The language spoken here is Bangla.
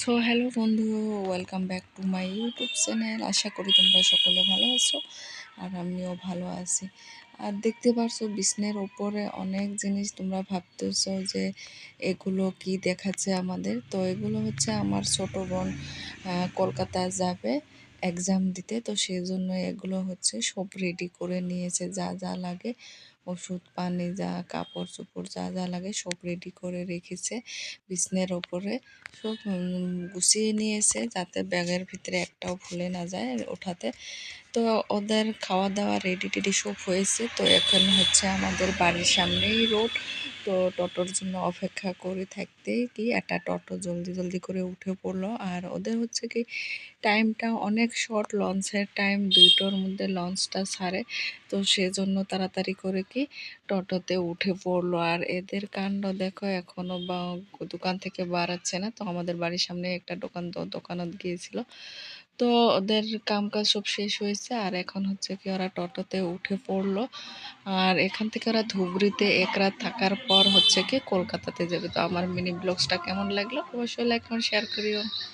সো হ্যালো বন্ধু welcome back to my YouTube channel আশা করি তোমরা সকলে ভালো আছো আর আমিও ভালো আছি। আর দেখতে পারছ, বিছনের ওপরে অনেক জিনিস তোমরা ভাবতেছো যে এগুলো কি দেখাচ্ছে আমাদের। তো এগুলো হচ্ছে আমার ছোট বোন কলকাতা যাবে এক্সাম দিতে। তো সেই জন্য এগুলো হচ্ছে সব রেডি করে নিয়েছে, যা যা লাগে ওষুধ পানি যা, কাপড় চোপড় যা যা লাগে সব রেডি করে রেখেছে বিছনের ওপরে। সব গুছিয়ে নিয়েছে যাতে ব্যাগের ভিতরে একটাও ভুলে না যায় ওঠাতে। তো ওদের খাওয়া দাওয়া রেডি টেডি সব হয়েছে। তো এখন হচ্ছে আমাদের বাড়ির সামনেই রোড। তো টোটোর জন্য অপেক্ষা করে থাকতে কি একটা টোটো জলদি জলদি করে উঠে পড়ল। আর ওদের হচ্ছে কি টাইমটা অনেক শর্ট লঞ্চের টাইম দুটোর মধ্যে লঞ্চটা ছাড়ে তো সেজন্য তাড়াতাড়ি করে কি টোটোতে উঠে পড়ল। আর এদের কাণ্ড দেখো এখনও বা দোকান থেকে বাড়াচ্ছে না। তো আমাদের বাড়ির সামনে একটা দোকান দোকানত গিয়েছিল। তো ওদের কাম কাজ সব শেষ হয়েছে। আর এখন হচ্ছে কি ওরা টোটোতে উঠে পড়ল। আর এখান থেকে ওরা ধুবড়িতে এক রাত থাকার পর হচ্ছে কি কলকাতাতে যাবে। তো আমার মিনি ব্লগসটা কেমন লাগল? অবশ্যই লাইক শেয়ার করিও।